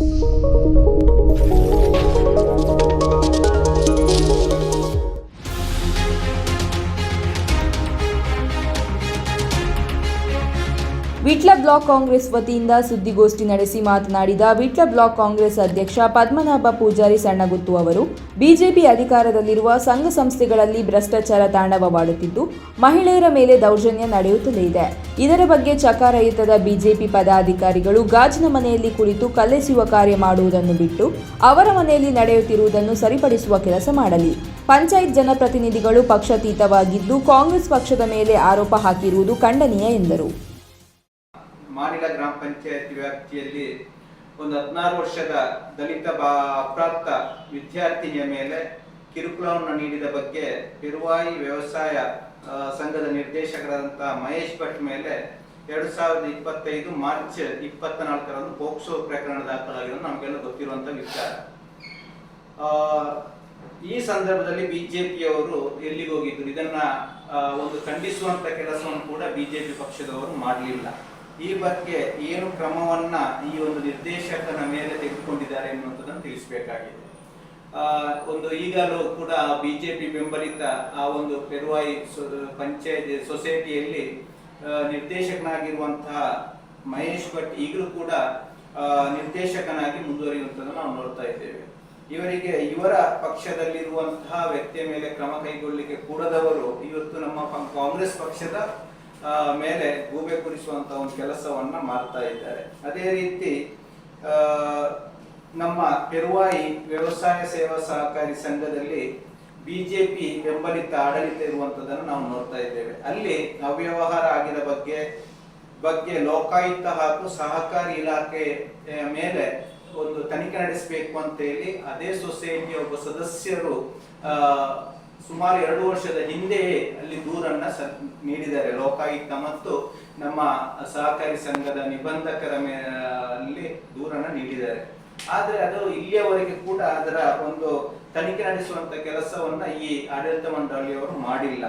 Thank you. Vitla block Congress ವತಿಯಿಂದ ಸುದ್ದಿಗೋಷ್ಠಿ ನಡೆಸಿ ಮಾತನಾಡಿದ ವಿಟ್ಲ ಬ್ಲಾಕ್ ಕಾಂಗ್ರೆಸ್ ಅಧ್ಯಕ್ಷ ಪದ್ಮನಾಭ ಪೂಜಾರಿ ಸಣ್ಣಗುತ್ತು ಅವರು, ಬಿಜೆಪಿ ಅಧಿಕಾರದಲ್ಲಿರುವ ಸಂಘ ಸಂಸ್ಥೆಗಳಲ್ಲಿ ಭ್ರಷ್ಟಾಚಾರ ತಾಂಡವವಾಡುತ್ತಿದ್ದು, ಮಹಿಳೆಯರ ಮೇಲೆ ದೌರ್ಜನ್ಯ ನಡೆಯುತ್ತಲೇ ಇದೆ. ಇದರ ಬಗ್ಗೆ ಚಕಾರಯುತದ ಬಿಜೆಪಿ ಪದಾಧಿಕಾರಿಗಳು ಗಾಜಿನ ಮನೆಯಲ್ಲಿ ಕುಳಿತು ಕಲೆಸುವ ಕಾರ್ಯ ಮಾಡುವುದನ್ನು ಬಿಟ್ಟು, ಅವರ ಮನೆಯಲ್ಲಿ ನಡೆಯುತ್ತಿರುವುದನ್ನು ಸರಿಪಡಿಸುವ ಕೆಲಸ ಮಾಡಲಿ. ಪಂಚಾಯತ್ ಜನಪ್ರತಿನಿಧಿಗಳು ಪಕ್ಷಾತೀತವಾಗಿದ್ದು, ಕಾಂಗ್ರೆಸ್ ಪಕ್ಷದ ಮೇಲೆ ಆರೋಪ ಹಾಕಿರುವುದು ಖಂಡನೀಯ ಎಂದರು. ಮಾನಿಲ ಗ್ರಾಮ ಪಂಚಾಯತಿ ವ್ಯಾಪ್ತಿಯಲ್ಲಿ ಒಂದು ಹದಿನಾರು ವರ್ಷದ ದಲಿತ ಅಪ್ರಾಪ್ತ ವಿದ್ಯಾರ್ಥಿನಿಯ ಮೇಲೆ ಕಿರುಕುಳವನ್ನು ನೀಡಿದ ಬಗ್ಗೆ ಪಿರುವಾಯಿ ವ್ಯವಸಾಯ ಸಂಘದ ನಿರ್ದೇಶಕರಾದಂತಹ ಮಹೇಶ್ ಭಟ್ ಮೇಲೆ ಎರಡು ಸಾವಿರದ ಇಪ್ಪತ್ತೈದು ಮಾರ್ಚ್ ಇಪ್ಪತ್ತ ನಾಲ್ಕರಂದು ಪೋಕ್ಸೋ ಪ್ರಕರಣ ದಾಖಲಾಗಿರೋದು ನಮಗೆಲ್ಲ ಗೊತ್ತಿರುವಂತ ವಿಚಾರ. ಈ ಸಂದರ್ಭದಲ್ಲಿ ಬಿಜೆಪಿಯವರು ಎಲ್ಲಿಗೆ ಹೋಗಿದ್ರು ಇದನ್ನ ಒಂದು ಖಂಡಿಸುವಂತ ಕೆಲಸವನ್ನು ಕೂಡ ಬಿಜೆಪಿ ಪಕ್ಷದವರು ಮಾಡಲಿಲ್ಲ. ಈ ಬಗ್ಗೆ ಏನು ಕ್ರಮವನ್ನ ಈ ಒಂದು ನಿರ್ದೇಶಕನ ಮೇಲೆ ತೆಗೆದುಕೊಂಡಿದ್ದಾರೆ ಎನ್ನುವಂಥದ್ದನ್ನು ತಿಳಿಸಬೇಕಾಗಿದೆ. ಆ, ಒಂದು ಈಗಲೂ ಕೂಡ ಬಿಜೆಪಿ ಬೆಂಬಲಿತ ಆ ಒಂದು ಪೆರುವಾಯಿ ಪಂಚಾಯತ್ ಸೊಸೈಟಿಯಲ್ಲಿ ನಿರ್ದೇಶಕನಾಗಿರುವಂತಹ ಮಹೇಶ್ ಭಟ್ ಈಗಲೂ ಕೂಡ ನಿರ್ದೇಶಕನಾಗಿ ಮುಂದುವರಿಯುವಂಥದ್ದನ್ನು ನಾವು ನೋಡ್ತಾ ಇದ್ದೇವೆ. ಇವರಿಗೆ ಇವರ ಪಕ್ಷದಲ್ಲಿರುವಂತಹ ವ್ಯಕ್ತಿಯ ಮೇಲೆ ಕ್ರಮ ಕೈಗೊಳ್ಳಲಿಕ್ಕೆ ಕೂಡದವರು ಇವತ್ತು ನಮ್ಮ ಕಾಂಗ್ರೆಸ್ ಪಕ್ಷದ ಮೇಲೆ ಗೂಬೆ ಕುರಿಸುವಂತ ಒಂದು ಕೆಲಸವನ್ನ ಮಾಡ್ತಾ ಇದ್ದಾರೆ. ಅದೇ ರೀತಿ ನಮ್ಮ ಪೆರುವಾಯಿ ವ್ಯವಸಾಯ ಸೇವಾ ಸಹಕಾರಿ ಸಂಘದಲ್ಲಿ ಬಿಜೆಪಿ ಬೆಂಬಲಿತ ಆಡಳಿತ ಇರುವಂತದನ್ನು ನಾವು ನೋಡ್ತಾ ಇದ್ದೇವೆ. ಅಲ್ಲಿ ಅವ್ಯವಹಾರ ಆಗಿದ ಬಗ್ಗೆ ಬಗ್ಗೆ ಲೋಕಾಯುಕ್ತ ಹಾಗೂ ಸಹಕಾರಿ ಇಲಾಖೆ ಮೇಲೆ ಒಂದು ತನಿಖೆ ನಡೆಸಬೇಕು ಅಂತ ಹೇಳಿ, ಅದೇ ಸೊಸೈಟಿಯ ಒಬ್ಬ ಸದಸ್ಯರು ಸುಮಾರು ಎರಡು ವರ್ಷದ ಹಿಂದೆಯೇ ಅಲ್ಲಿ ದೂರನ್ನ ನೀಡಿದ್ದಾರೆ ಲೋಕಾಯುಕ್ತ ಮತ್ತು ನಮ್ಮ ಸಹಕಾರಿ ಸಂಘದ ನಿಬಂಧಕರ ಮೇಲೆ ದೂರನ್ನ ನೀಡಿದ್ದಾರೆ. ಆದ್ರೆ ಅದು ಇಲ್ಲಿಯವರೆಗೆ ಕೂಡ ಅದರ ಒಂದು ತನಿಖೆ ನಡೆಸುವಂತ ಕೆಲಸವನ್ನ ಈ ಆಡಳಿತ ಮಂಡಳಿಯವರು ಮಾಡಿಲ್ಲ.